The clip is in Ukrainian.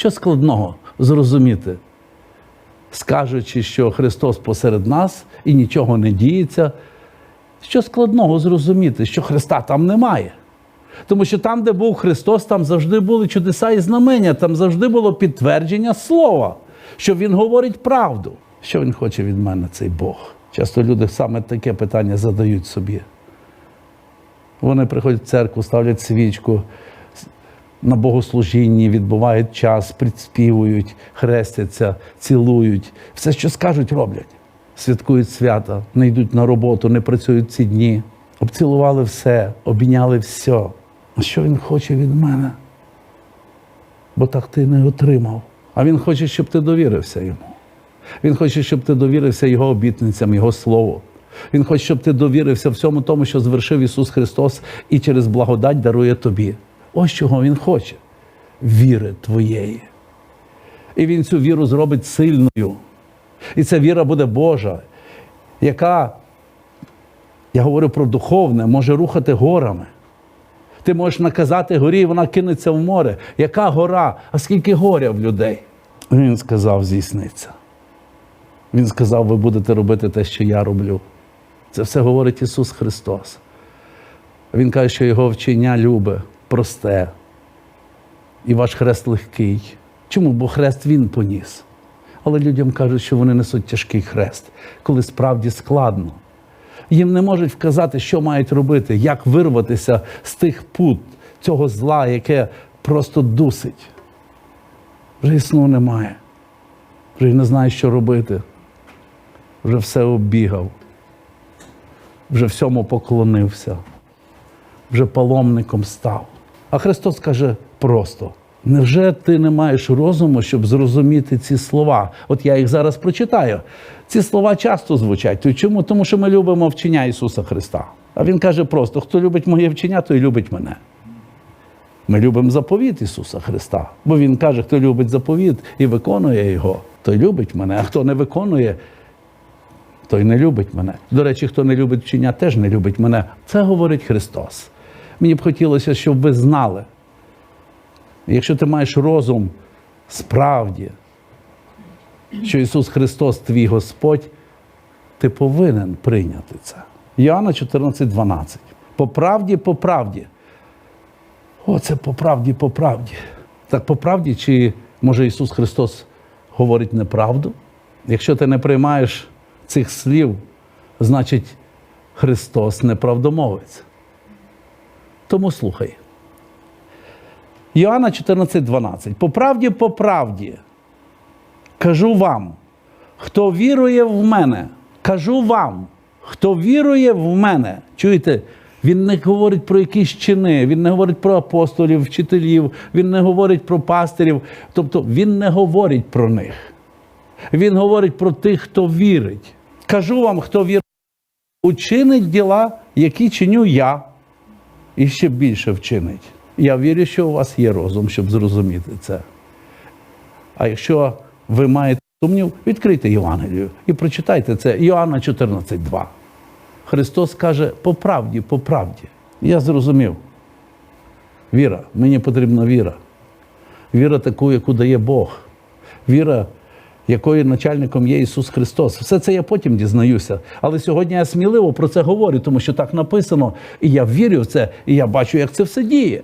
Що складного зрозуміти, скажучи, що Христос посеред нас і нічого не діється. Що складного зрозуміти, що Христа там немає? Тому що там, де був Христос, там завжди були чудеса і знамення, там завжди було підтвердження слова, що Він говорить правду. Що Він хоче від мене, цей Бог? Часто люди саме таке питання задають собі. Вони приходять в церкву, ставлять свічку на богослужінні, відбувають час, приспівують, хрестяться, цілують. Все, що скажуть, роблять. Святкують свята, не йдуть на роботу, не працюють ці дні. Обцілували все, обійняли все. А що він хоче від мене? Бо так ти не отримав. А він хоче, щоб ти довірився йому. Він хоче, щоб ти довірився Його обітницям, Його Слову. Він хоче, щоб ти довірився всьому тому, що звершив Ісус Христос і через благодать дарує тобі. Ось чого Він хоче віри твоєї. І Він цю віру зробить сильною. І ця віра буде Божа, яка, я говорю про духовне, може рухати горами. Ти можеш наказати горі, і вона кинеться в море. Яка гора? А скільки горя в людей? Він сказав, здійсниться. Він сказав, ви будете робити те, що я роблю. Це все говорить Ісус Христос. Він каже, що Його вчення любе, просте. І ваш хрест легкий. Чому? Бо хрест Він поніс. Але людям кажуть, що вони несуть тяжкий хрест, коли справді складно. Їм не можуть вказати, що мають робити, як вирватися з тих пут цього зла, яке просто дусить. Вже і сну немає. Вже й не знає, що робити. Вже все оббігав, вже всьому поклонився, вже паломником став. А Христос каже просто: невже ти не маєш розуму, щоб зрозуміти ці слова? От я їх зараз прочитаю. Ці слова часто звучать. Чому? Тому що ми любимо вчення Ісуса Христа. А Він каже просто: хто любить моє вчення, той любить мене. Ми любимо заповіт Ісуса Христа, бо Він каже, хто любить заповіт і виконує його, той любить мене, а хто не виконує, той не любить мене. До речі, хто не любить вчення, теж не любить мене. Це говорить Христос. Мені б хотілося, щоб ви знали. Якщо ти маєш розум справді, що Ісус Христос твій Господь, ти повинен прийняти це. Іоанна 14, 12. По правді, по правді. О, це по правді, по правді. Так по правді, чи може Ісус Христос говорить неправду? Якщо ти не приймаєш цих слів, значить Христос неправдомовець. Тому слухай. Іоанна 14, 12. По правді, по правді. Кажу вам, хто вірує в мене, кажу вам, хто вірує в мене. Чуєте? Він не говорить про якісь чини, він не говорить про апостолів, вчителів, він не говорить про пастирів. Тобто він не говорить про них. Він говорить про тих, хто вірить. Кажу вам, хто вірить, учинить діла, які чиню я, і ще більше вчинить. Я вірю, що у вас є розум, щоб зрозуміти це. А якщо ви маєте сумнів, відкрийте Євангелію і прочитайте це. Іоанна 14,2. Христос каже по правді, по правді. Я зрозумів. Віра, мені потрібна віра. Віра таку, яку дає Бог. Віра, якою начальником є Ісус Христос. Все це я потім дізнаюся. Але сьогодні я сміливо про це говорю, тому що так написано. І я вірю в це, і я бачу, як це все діє.